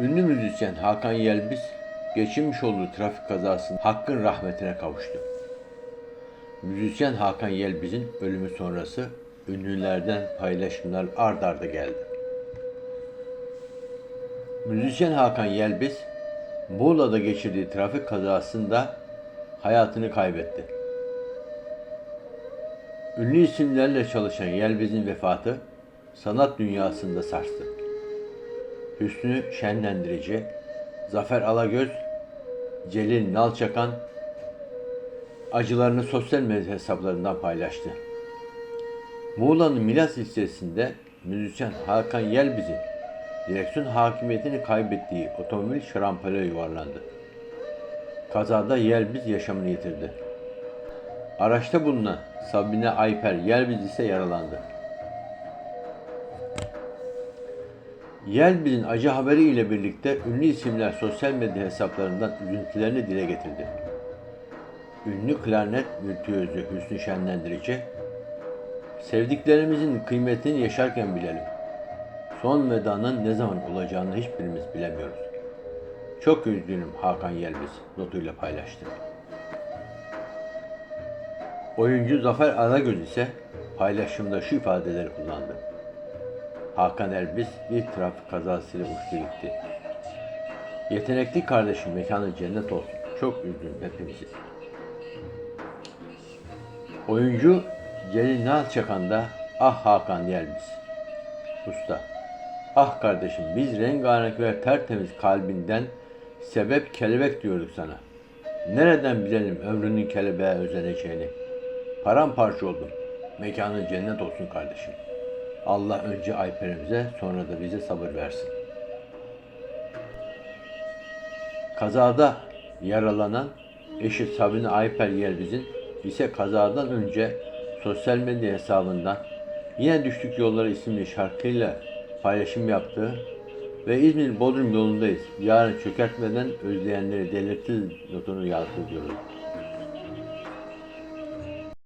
Ünlü müzisyen Hakan Yelbiz geçirmiş olduğu trafik kazasında Hakk'ın rahmetine kavuştu. Müzisyen Hakan Yelbiz'in ölümü sonrası ünlülerden paylaşımlar ard arda geldi. Müzisyen Hakan Yelbiz, Muğla'da geçirdiği trafik kazasında hayatını kaybetti. Ünlü isimlerle çalışan Yelbiz'in vefatı sanat dünyasında sarstı. Hüsnü Şenlendirici, Zafer Alagöz, Celil Nalçakan acılarını sosyal medya hesaplarından paylaştı. Muğla'nın Milas ilçesinde müzisyen Hakan Yelbiz'in direksiyon hakimiyetini kaybettiği otomobil şarampole yuvarlandı. Kazada Yelbiz yaşamını yitirdi. Araçta bulunan Sabine Ayper Yelbiz ise yaralandı. Yelbiz'in acı haberiyle birlikte ünlü isimler sosyal medya hesaplarından üzüntülerini dile getirdi. Ünlü klarnet virtüözü Hüsnü Şenlendirici, sevdiklerimizin kıymetini yaşarken bilelim. Son vedanın ne zaman olacağını hiçbirimiz bilemiyoruz. Çok üzgünüm Hakan Yelbiz notuyla paylaştı. Oyuncu Zafer Aragöz ise paylaşımda şu ifadeleri kullandı. Hakan Elbiz bir trafik kazasıyla uçtu gitti. Yetenekli kardeşim mekanı cennet olsun. Çok üzgün hepimizi. Oyuncu Celil Nalçakan da ah Hakan Yelbiz. Usta. Ah kardeşim biz rengarenk ve tertemiz kalbinden sebep kelebek diyorduk sana. Nereden bilelim ömrünün kelebeğe özeneceğini. Paramparça oldum. Mekanın cennet olsun kardeşim. Allah önce Ayper'imize sonra da bize sabır versin. Kazada yaralanan eşi Sabine Ayper Yelbiz'in ise kazadan önce sosyal medya hesabından Yine Düştük Yollara isimli şarkıyla paylaşım yaptığı ve İzmir Bodrum yolundayız. Yarın çökertmeden özleyenleri delirtir notunu yazdı diyoruz.